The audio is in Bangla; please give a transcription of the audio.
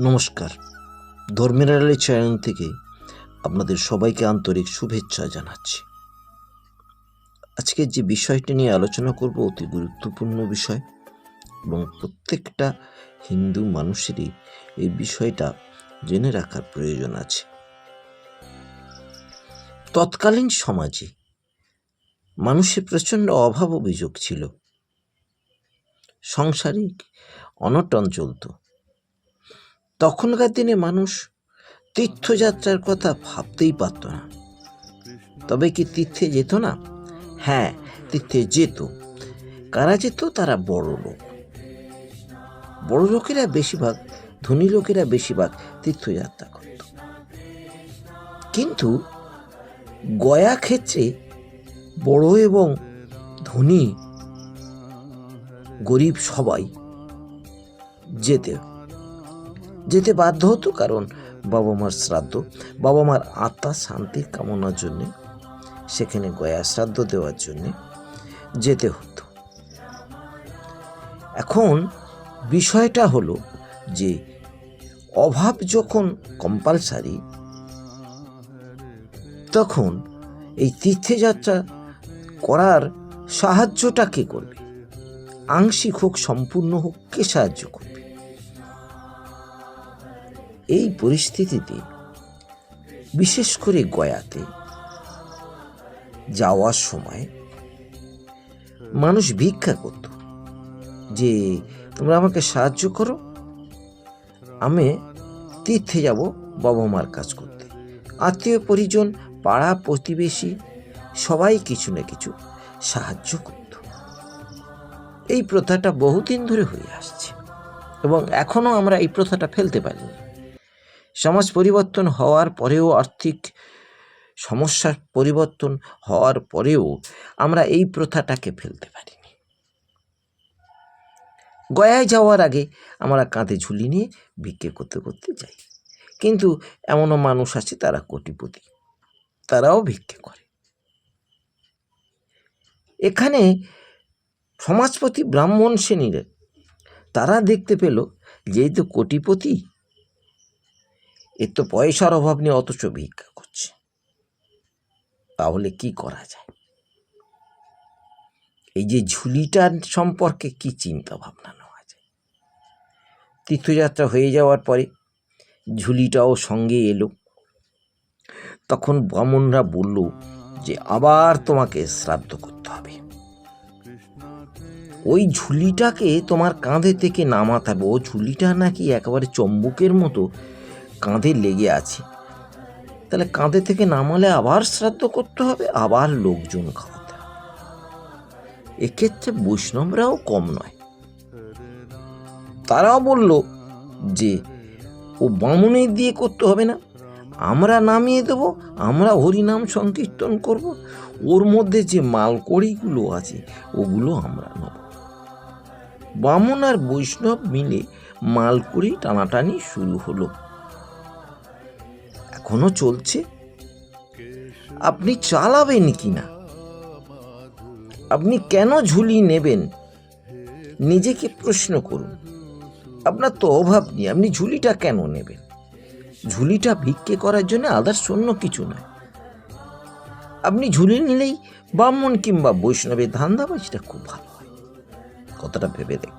নমস্কার। ধর্মের আলী চ্যানেল থেকে আপনাদের সবাইকে আন্তরিক শুভেচ্ছা জানাচ্ছি। আজকে যে বিষয়টি নিয়ে আলোচনা করব অতি গুরুত্বপূর্ণ বিষয় এবং প্রত্যেকটা হিন্দু মানুষেরই এই বিষয়টা জেনে রাখার প্রয়োজন আছে। তৎকালীন সমাজে মানুষের প্রচণ্ড অভাব অভিযোগ ছিল। সাংসারিক অনটন চলতো। তখনকার দিনে মানুষ তীর্থযাত্রার কথা ভাবতেই পারত না। তবে কি তীর্থে যেত না? হ্যাঁ তীর্থে যেত। কারা যেত? তারা বড় লোক। বড় লোকেরা বেশিরভাগ, ধনী লোকেরা বেশিরভাগ তীর্থযাত্রা করত। কিন্তু গয়া ক্ষেত্রে বড় এবং ধনী, গরিব সবাই যেতে যেতে বাধ্য হতো কারণ বাবা মার শ্রাদ্ধ বাবা মার আত্মা শান্তির কামনার জন্যে, সেখানে গয়া শ্রাদ্ধ দেওয়ার জন্যে যেতে হতো। এখন বিষয়টা হলো যে অভাব যখন কম্পালসারি তখন এই তীর্থযাত্রা করার সাহায্যটা কে করবে? আংশিক হোক, সম্পূর্ণ হোক, কে সাহায্য করবে? এই পরিস্থিতিতে, বিশেষ করে গয়াতে যাওয়ার সময় মানুষ ভিক্ষা করত যে, তোমরা আমাকে সাহায্য করো, আমি তীর্থে যাব বাবা মার কাজ করতে। আত্মীয় পরিজন, পাড়া প্রতিবেশী সবাই কিছু না কিছু সাহায্য করত। এই প্রথাটা বহুদিন ধরে হয়ে আসছে এবং এখনও আমরা এই প্রথাটা ফেলতে পারিনি। সমাজ পরিবর্তন হওয়ার পরেও, আর্থিক সমস্যার পরিবর্তন হওয়ার পরেও আমরা এই প্রথাটাকে ফেলতে পারিনি। গয়ায় যাওয়ার আগে আমরা কাঁধে ঝুলি নিয়ে ভিক্ষে করতে করতে যাই। কিন্তু এমনও মানুষ আছে তারা কোটিপতি। তারাও ভিক্ষে করে। এখানে সমাজপতি ব্রাহ্মণ শ্রেণির তারা দেখতে পেল যেহেতু কোটিপতি এর তো পয়সার অভাব নিয়ে অথচ ভিক্ষা করছে। তাহলে কি করা যায়? এই যে ঝুলিটার সম্পর্কে কি চিন্তা ভাবনা নেওয়া যায়? তীর্থযাত্রা হয়ে যাওয়ার পরে ঝুলিটাও সঙ্গে এলো। তখন ব্রাহ্মণরা বলল যে, আবার তোমাকে শ্রাদ্ধ করতে হবে। ওই ঝুলিটাকে তোমার কাঁধে থেকে নামাতে হবে। ও ঝুলিটা নাকি একেবারে চম্বুকের মতো কাঁধে লেগে আছে। তাহলে কাঁধে থেকে নামালে আবার শ্রাদ্ধ করতে হবে, আবার লোকজন খাওয়াতে হবে। এক্ষেত্রে বৈষ্ণবরাও কম নয়। তারাও বলল যে, ও বামুনে দিয়ে করতে হবে না। আমরা নামিয়ে দেব, আমরা হরিনাম সংকীর্তন করব। ওর মধ্যে যে মালকড়িগুলো আছে, ওগুলো আমরা নেব। বামন আর বৈষ্ণব মিলে মালকড়ি টানাটানি শুরু হলো। এখনও চলছে? আপনি চালাবেন কি না? আপনি কেন ঝুলি নেবেন? নিজেকে প্রশ্ন করুন। আপনার তো অভাব নেই, আপনি ঝুলিটা কেন নেবেন? ঝুলিটা ভিক্ষে করার জন্য আদার্স অন্য কিছু নয় আপনি ঝুলি নিলেই ব্রাহ্মণ কিংবা বৈষ্ণবের ধান্দাবাজিটা খুব ভালো হয়। কথাটা ভেবে দেখ